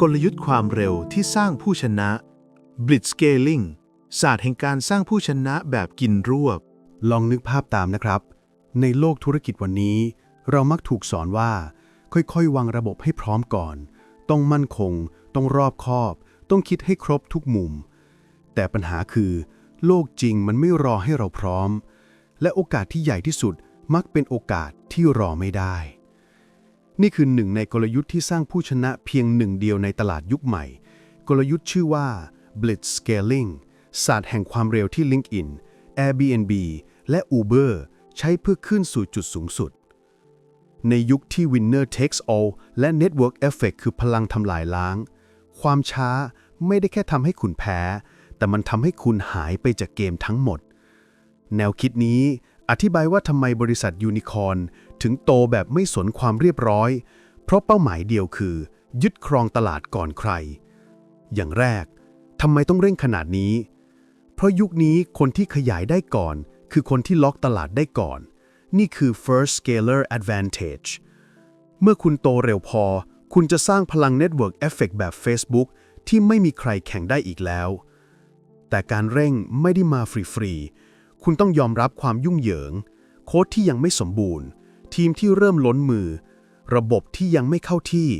กลยุทธ์ความเร็วที่สร้างผู้ชนะ Blitzscaling ศาสตร์แห่งการสร้างผู้ชนะแบบกินรวบ ลองนึกภาพตามนะครับ ในโลกธุรกิจวันนี้ เรามักถูกสอนว่า ค่อยๆ วางระบบให้พร้อมก่อน ต้องมั่นคง ต้องรอบคอบ ต้องคิดให้ครบทุกมุม แต่ปัญหาคือ โลกจริงมันไม่รอให้เราพร้อม และโอกาสที่ใหญ่ที่สุดมักเป็นโอกาสที่รอไม่ได้ นี่คือหนึ่งในกลยุทธ์ที่สร้างผู้ชนะเพียงหนึ่งเดียวในตลาดยุคใหม่ กลยุทธ์ชื่อว่า Blitzscaling ศาสตร์แห่งความเร็วที่ LinkedIn Airbnb และ Uber ใช้เพื่อขึ้นสู่จุดสูงสุด ในยุคที่ Winner takes all และ Network Effect คือพลังทำลายล้าง ความช้าไม่ได้แค่ทำให้คุณแพ้ แต่มันทำให้คุณหายไปจากเกมทั้งหมด แนวคิดนี้ อธิบายว่าทำไมบริษัทยูนิคอร์นถึงโตแบบไม่สนความเรียบร้อย เพราะเป้าหมายเดียวคือ ยึดครองตลาดก่อนใคร อย่างแรกทำไมต้องเร่งขนาดนี้ เพราะยุคนี้คนที่ขยายได้ก่อน คือคนที่ล็อกตลาดได้ก่อน นี่คือ first scaler advantage เมื่อคุณโตเร็วพอ คุณจะสร้างพลัง network effect แบบ Facebook ที่ไม่มีใครแข่งได้อีกแล้ว แต่การเร่งไม่ได้มาฟรีๆ คุณต้องยอมรับความยุ่งเหยิง โค้ดที่ยังไม่สมบูรณ์ ทีมที่เริ่มล้นมือ ระบบที่ยังไม่เข้าที่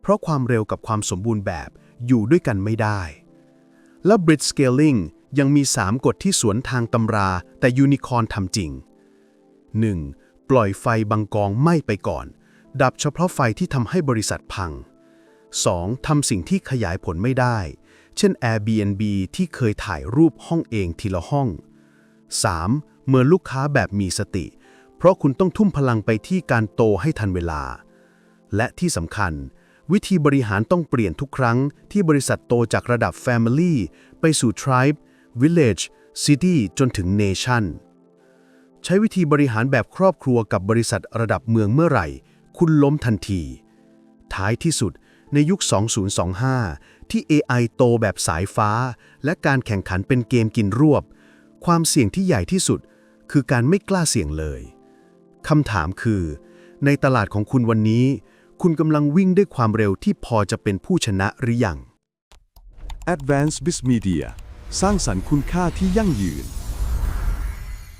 เพราะความเร็วกับความสมบูรณ์แบบอยู่ด้วยกันไม่ได้ และ Bridge Scaling ยังมี 3 กฎที่สวนทางตำราแต่ยูนิคอร์นทำจริง 1. ปล่อยไฟบางกองไหม้ไปก่อน ดับเฉพาะไฟที่ทำให้บริษัทพัง 2. ทำสิ่งที่ขยายผลไม่ได้ เช่น Airbnb ที่เคยถ่ายรูปห้องเองทีละห้อง 3. เมื่อลูกค้าแบบมีสติ เพราะคุณต้องทุ่มพลังไปที่การโตให้ทันเวลา และที่สำคัญ วิธีบริหารต้องเปลี่ยนทุกครั้งที่บริษัทโตจากระดับ Family ไปสู่ Tribe Village City จนถึง Nation ใช้วิธีบริหารแบบครอบครัวกับบริษัทระดับเมืองเมื่อไหร่ คุณล้มทันที ท้ายที่สุดในยุค 2025 ที่ AI โตแบบสายฟ้า และการแข่งขันเป็นเกมกินรวบ ความเสี่ยงที่ใหญ่ที่สุด คือการไม่กล้าเสี่ยงเลยคำถามคือ ในตลาดของคุณวันนี้ คุณกำลังวิ่งด้วยความเร็วที่พอจะเป็นผู้ชนะหรือยัง Advanced Biz Media สร้างสรรค์คุณค่าที่ยั่งยืน